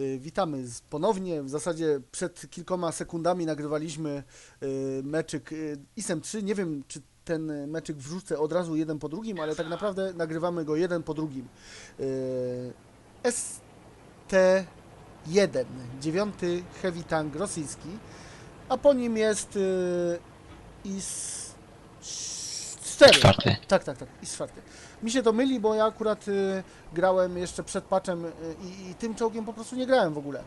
Y, Witamy ponownie. W zasadzie przed kilkoma sekundami nagrywaliśmy y, meczyk y, ISM 3. Nie wiem, czy ten meczyk wrzucę od razu jeden po drugim, ale tak naprawdę nagrywamy go jeden po drugim. Y, ST1, dziewiąty heavy tank rosyjski, a po nim jest IS 4. Czwarty. Tak, tak, tak. I czwarty. Mi się to myli, bo ja akurat y, grałem jeszcze przed patchem y, i, i tym czołgiem po prostu nie grałem w ogóle.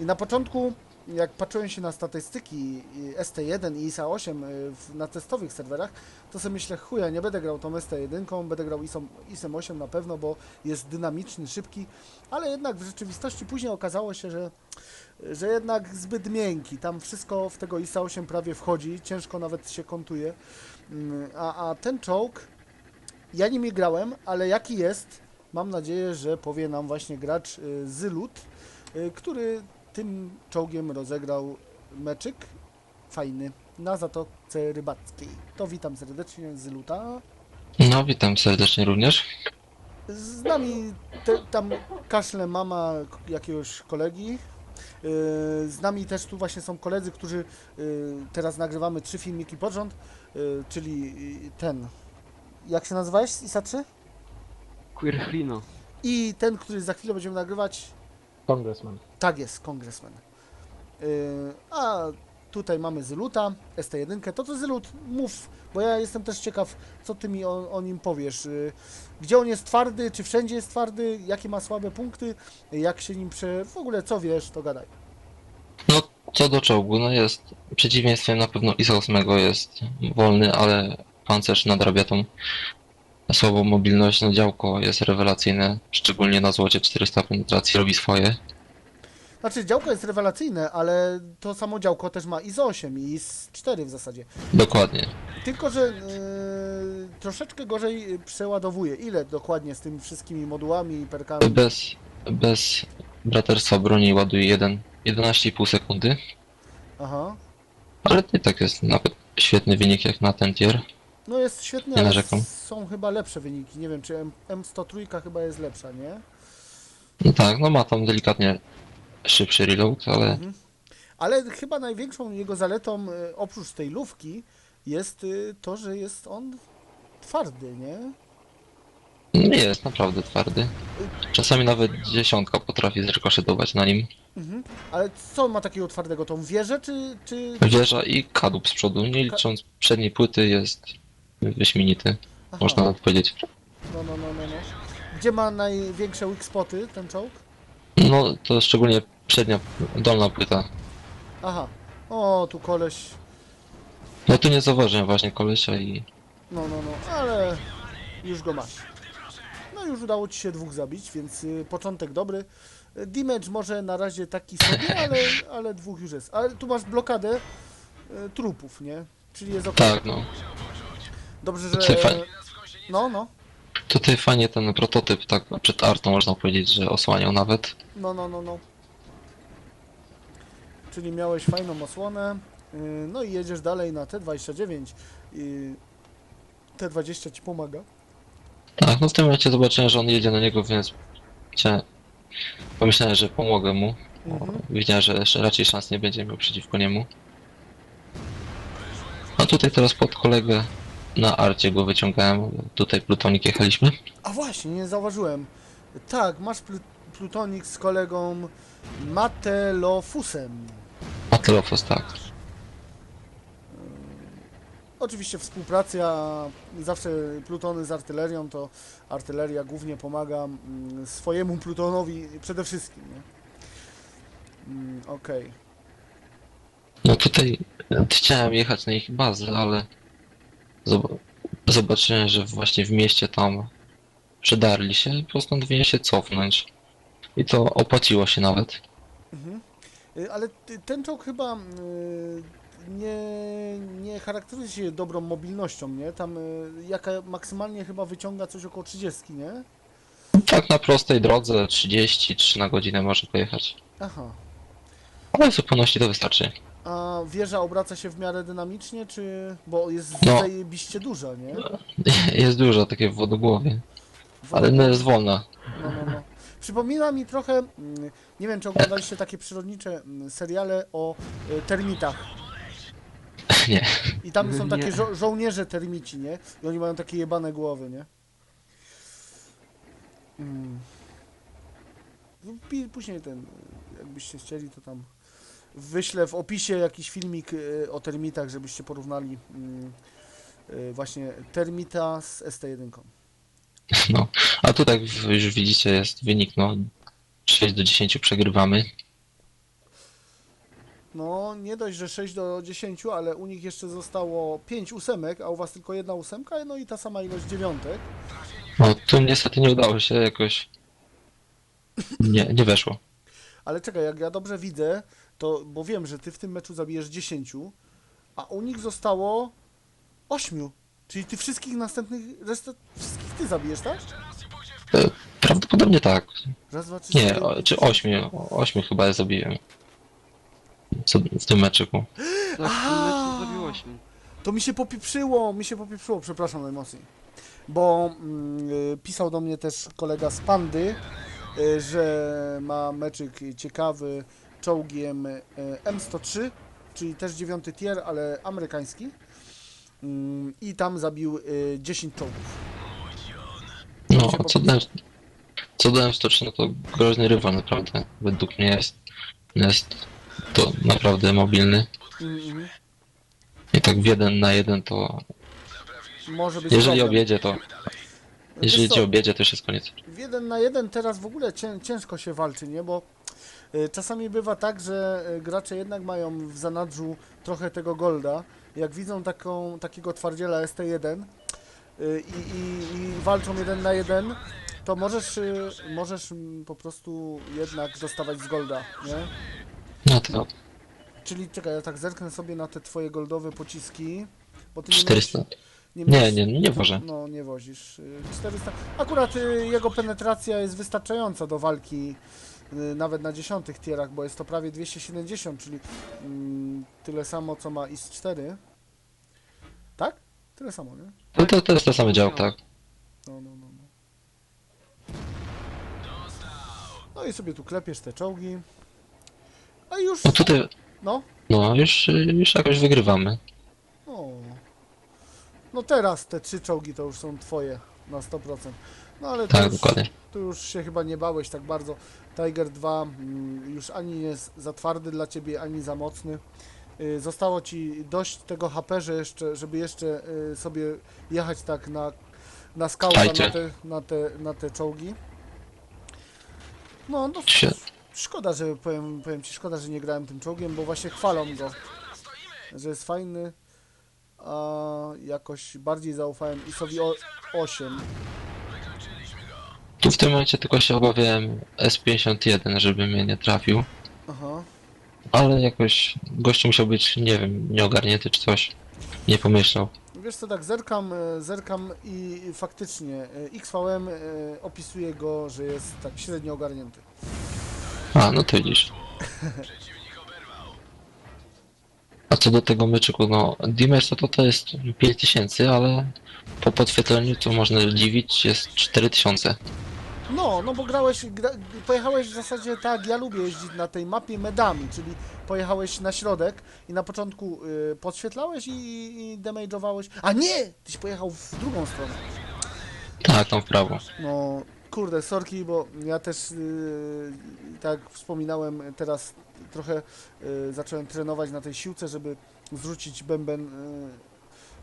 I na początku, jak patrzyłem się na statystyki y, ST1 i ISA-8 y, na testowych serwerach, to sobie myślę, chuja, nie będę grał tą ST1, będę grał ISO, ISM-8 na pewno, bo jest dynamiczny, szybki, ale jednak w rzeczywistości później okazało się, że że jednak zbyt miękki. Tam wszystko w tego ISA-8 prawie wchodzi, ciężko nawet się kontuje. Mm, A, a ten czołg, ja nim grałem, ale jaki jest, mam nadzieję, że powie nam właśnie gracz y, Zylut, y, który tym czołgiem rozegrał meczyk fajny na Zatoce Rybackiej. To witam serdecznie Zyluta. No, witam serdecznie również. Z nami te, tam kaszle mama jakiegoś kolegi. Yy, Z nami też tu właśnie są koledzy, którzy yy, teraz nagrywamy trzy filmiki pod rząd, yy, czyli ten, jak się nazywałeś, ISA 3? Queerflino. I ten, który za chwilę będziemy nagrywać, Congressman. tak jest, kongresmen. Yy, A tutaj mamy Zyluta, ST1. To co Zylut, mów, bo ja jestem też ciekaw, co ty mi o, o nim powiesz. Yy, Gdzie on jest twardy, czy wszędzie jest twardy, jakie ma słabe punkty, jak się nim prze... w ogóle co wiesz, to gadaj. No, co do czołgu, no jest przeciwieństwem na pewno ISA 8 jest wolny, ale pancerz nadrabia tą słabą mobilność. No, działko jest rewelacyjne, szczególnie na złocie 400 penetracji robi swoje. Znaczy działko jest rewelacyjne, ale to samo działko też ma ISO 8 i IS 4 w zasadzie. Dokładnie. Tylko, że yy, troszeczkę gorzej przeładowuje. Ile dokładnie z tymi wszystkimi modułami i perkami? Bez, bez braterstwa broni ładuje 1, 11,5 sekundy, Aha. ale i tak jest nawet świetny wynik jak na ten tier. No jest świetnie, Nie ale narzekam. są chyba lepsze wyniki. Nie wiem, czy M- M103 chyba jest lepsza, nie? No tak, no ma tam delikatnie szybszy reload, ale Mhm. Ale chyba największą jego zaletą, y, oprócz tej lówki, jest y, to, że jest on twardy, nie? nie jest naprawdę twardy. Czasami nawet dziesiątka potrafi zrykoszetować na nim. Mhm. Ale co on ma takiego twardego? Tą wieżę, czy... czy... Wieża i kadłub z przodu, nie licząc przedniej płyty, jest wyśmienity, Aha. można nawet powiedzieć. No, no, no, no, no. Gdzie ma największe weak spoty ten czołg? No to szczególnie przednia, dolna płyta. Aha. O, tu koleś. No tu nie zauważyłem właśnie kolesia i No, no, no, ale już go masz. No już udało ci się dwóch zabić, więc y, początek dobry. Y, Damage może na razie taki sobie, ale, ale dwóch już jest. Ale tu masz blokadę y, trupów, nie? Czyli jest ok. tak no. Dobrze, że... No, no. Tutaj fajnie ten prototyp tak przed artą można powiedzieć, że osłaniał nawet. No, no, no, no. Czyli miałeś fajną osłonę. y, No i jedziesz dalej na T29. i T20 ci pomaga. Tak, no w tym momencie zobaczyłem, że on jedzie na niego, więc chciałem... Pomyślałem, że pomogę mu. bo Mhm. Widziałem, że jeszcze raczej szans nie będzie miał przeciwko niemu. A tutaj teraz pod kolegę na arcie go wyciągałem. Tutaj plutonik jechaliśmy. A właśnie, nie zauważyłem. Tak, masz pl plutonik z kolegą Matelofusem. Atelofos, tak. Oczywiście współpraca, zawsze plutony z artylerią, to artyleria głównie pomaga mm, swojemu plutonowi przede wszystkim, nie? Mm, Okej. No tutaj chciałem jechać na ich bazę, ale zobaczyłem, że właśnie w mieście tam przedarli się i postanowiłem się cofnąć. I to opłaciło się nawet. Mhm. Y, Ale ten czołg chyba y, nie, nie charakteryzuje się dobrą mobilnością, nie? Tam y, jaka maksymalnie chyba wyciąga coś około 30, nie? Tak na prostej drodze 33 na godzinę może pojechać. Aha. Ale w zupełności to wystarczy. A wieża obraca się w miarę dynamicznie, czy... Bo jest No. zajebiście duża, nie? Jest dużo takie w wodogłowie, ale no jest wolna. No, no, no. Przypomina mi trochę, mm, nie wiem czy oglądaliście takie przyrodnicze mm, seriale o y, termitach. Nie. I tam są takie żo żołnierze termici, nie? I oni mają takie jebane głowy, nie? Mm. No, pi- Później ten, jakbyście chcieli, to tam wyślę w opisie jakiś filmik y, o termitach, żebyście porównali mm, y, właśnie termita z ST1. No. A tu tak w- już widzicie jest wynik, no 6 do 10 przegrywamy. No, nie dość, że 6 do 10, ale u nich jeszcze zostało 5 ósemek, a u was tylko jedna ósemka, no i ta sama ilość dziewiątek. No tu niestety nie udało się jakoś. Nie, nie weszło. Ale czekaj, jak ja dobrze widzę, to bo wiem, że ty w tym meczu zabijesz 10, a u nich zostało 8. Czyli ty wszystkich następnych, resztę wszystkich ty zabijesz, tak? Prawdopodobnie tak. Raz, dwa, trzy, Nie, cztery, o, pięć, czy sześć. 8, 8 chyba ja zabiłem. Co, w tym meczyku. Tak, w tym Aha! meczu zabiło się. To mi się popieprzyło, mi się popieprzyło, przepraszam najmocniej. Bo mm, y, pisał do mnie też kolega z Pandy, y, że ma meczyk ciekawy czołgiem y, M103, czyli też dziewiąty tier, ale amerykański. Mm, I tam zabił y, 10 czołgów. No, co do, co do M103, no to groźny rywal naprawdę. Według mnie jest, jest to naprawdę mobilny. Mm. I tak w jeden na jeden to... Może być Jeżeli problem. objedzie to... Jeżeli co? objedzie to już jest koniec. W jeden na jeden teraz w ogóle cię, ciężko się walczy, nie? Bo czasami bywa tak, że y, gracze jednak mają w zanadrzu trochę tego golda. Jak widzą taką, takiego twardziela ST1 y, i, i, i walczą jeden na jeden, to możesz, możesz po prostu jednak dostawać z golda, nie? No to Czyli czekaj, ja tak zerknę sobie na te twoje goldowe pociski, bo ty nie 400. miałeś- Nie, miałeś- nie, nie wożę. no, nie wozisz. Y, 400. Akurat jego penetracja jest wystarczająca do walki nawet na dziesiątych tierach, bo jest to prawie 270, czyli mm, tyle samo co ma IS-4. Tak? Tyle samo, nie? No to, to jest to samo dział, tak. No, no, no. No, no i sobie tu klepiesz te czołgi. A już, No tutaj, no, no już, już jakoś wygrywamy. no. No teraz te trzy czołgi to już są twoje na 100%. No ale to Tak, już. Tu już się chyba nie bałeś tak bardzo. Tiger 2 mm, już ani jest za twardy dla ciebie, ani za mocny. Y, Zostało ci dość tego HP, że jeszcze, żeby jeszcze y, sobie jechać tak na, na skałę na te, na, te, na te czołgi. No, no szkoda, że powiem, powiem ci, szkoda, że nie grałem tym czołgiem, bo właśnie chwalą go, że jest fajny, a jakoś bardziej zaufałem ISowi o- 8. Tu w tym momencie tylko się obawiałem S51, żeby mnie nie trafił. Aha. Ale jakoś gościu musiał być, nie wiem, nieogarnięty czy coś. Nie pomyślał. Wiesz co, tak zerkam, e, zerkam i faktycznie e, XVM e, opisuje go, że jest tak średnio ogarnięty. A, no to widzisz. A co do tego myczyku, no damage to, to to jest 5000, ale po podświetleniu to można dziwić, jest 4000. No, no bo grałeś, gra, pojechałeś w zasadzie tak, ja lubię jeździć na tej mapie medami, czyli pojechałeś na środek i na początku y, podświetlałeś i, i damage'owałeś. A nie! Tyś pojechał w drugą stronę. Tak, tam w prawo. No, kurde, sorki, bo ja też, yy, tak wspominałem, teraz trochę yy, zacząłem trenować na tej siłce, żeby zrzucić bęben, yy,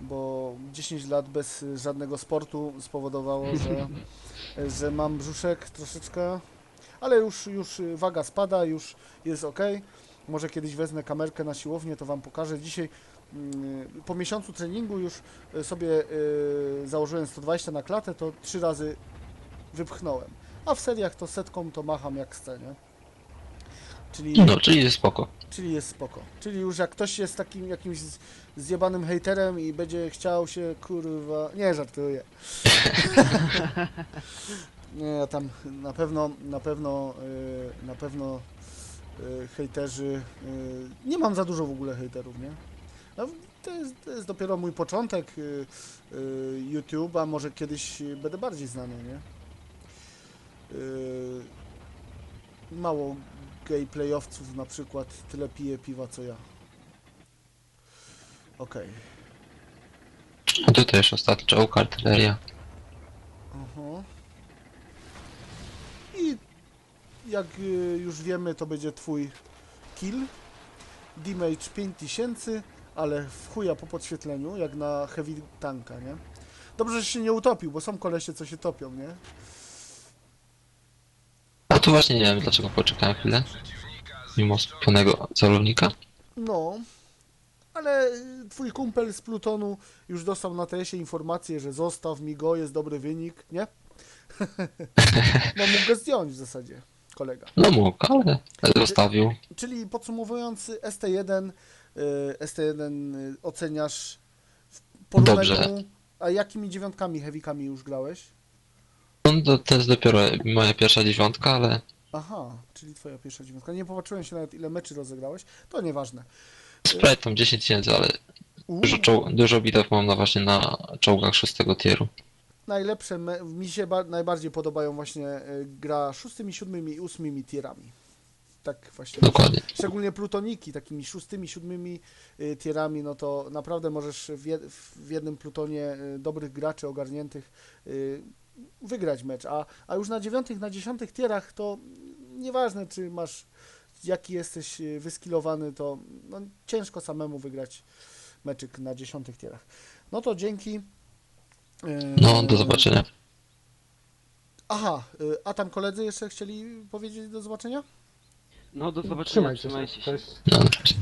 bo 10 lat bez y, żadnego sportu spowodowało, że, że mam brzuszek troszeczkę, ale już, już y, waga spada, już jest ok. Może kiedyś wezmę kamerkę na siłownię, to Wam pokażę. Dzisiaj mm, po miesiącu treningu już y, sobie y, założyłem 120 na klatę, to trzy razy wypchnąłem. A w seriach to setką to macham jak chcę, nie? Czyli, No, czyli jest spoko. czyli jest spoko. Czyli już jak ktoś jest takim jakimś zjebanym hejterem i będzie chciał się kurwa. Nie żartuję. Nie, ja tam na pewno, na pewno, y, na pewno y, hejterzy. y, Nie mam za dużo w ogóle hejterów, nie? No, to, jest, to jest dopiero mój początek y, y, YouTube'a, może kiedyś będę bardziej znany, nie? Mało gay playowców na przykład tyle pije piwa co ja. Okej. A tutaj już ostatni czołg, artyleria. Aha. I jak y, już wiemy, to będzie twój kill. Damage 5000, ale w chuja po podświetleniu, jak na heavy tanka, nie? Dobrze, że się nie utopił, bo są kolesie, co się topią, nie? Tu właśnie nie wiem dlaczego poczekałem chwilę. Mimo skupionego celownika. No, ale y, twój kumpel z Plutonu już dostał na TS-ie informację, że zostaw mi go, jest dobry wynik, nie? no mógł go zdjąć w zasadzie, kolega. No mógł, ale zostawił. Czyli podsumowując, ST1, y, ST1 y, oceniasz w polu Dobrze. a jakimi dziewiątkami, heavykami już grałeś? No to, to jest dopiero moja pierwsza dziewiątka, ale Aha, czyli twoja pierwsza dziewiątka. Nie popatrzyłem się nawet ile meczy rozegrałeś, to nieważne. sprite tam 10 tysięcy, ale Uuu, dużo, czoł- dużo bitew mam na właśnie na czołgach szóstego tieru. najlepsze, me- mi się ba- najbardziej podobają właśnie y, gra szóstymi, siódmymi i ósmymi tierami. Tak właśnie. Dokładnie. Szczególnie plutoniki, takimi szóstymi, siódmymi y, tierami, no to naprawdę możesz w, jed, w jednym plutonie y, dobrych graczy ogarniętych y, wygrać mecz. A, a już na dziewiątych, na dziesiątych tierach to nieważne, czy masz, jaki jesteś y, wyskilowany, to no, ciężko samemu wygrać meczyk na dziesiątych tierach. No to dzięki. No, do zobaczenia. Aha, y, a tam koledzy jeszcze chcieli powiedzieć do zobaczenia? No do zobaczenia, Trzymajcie trzymajcie się. się. Cześć. No, cześć.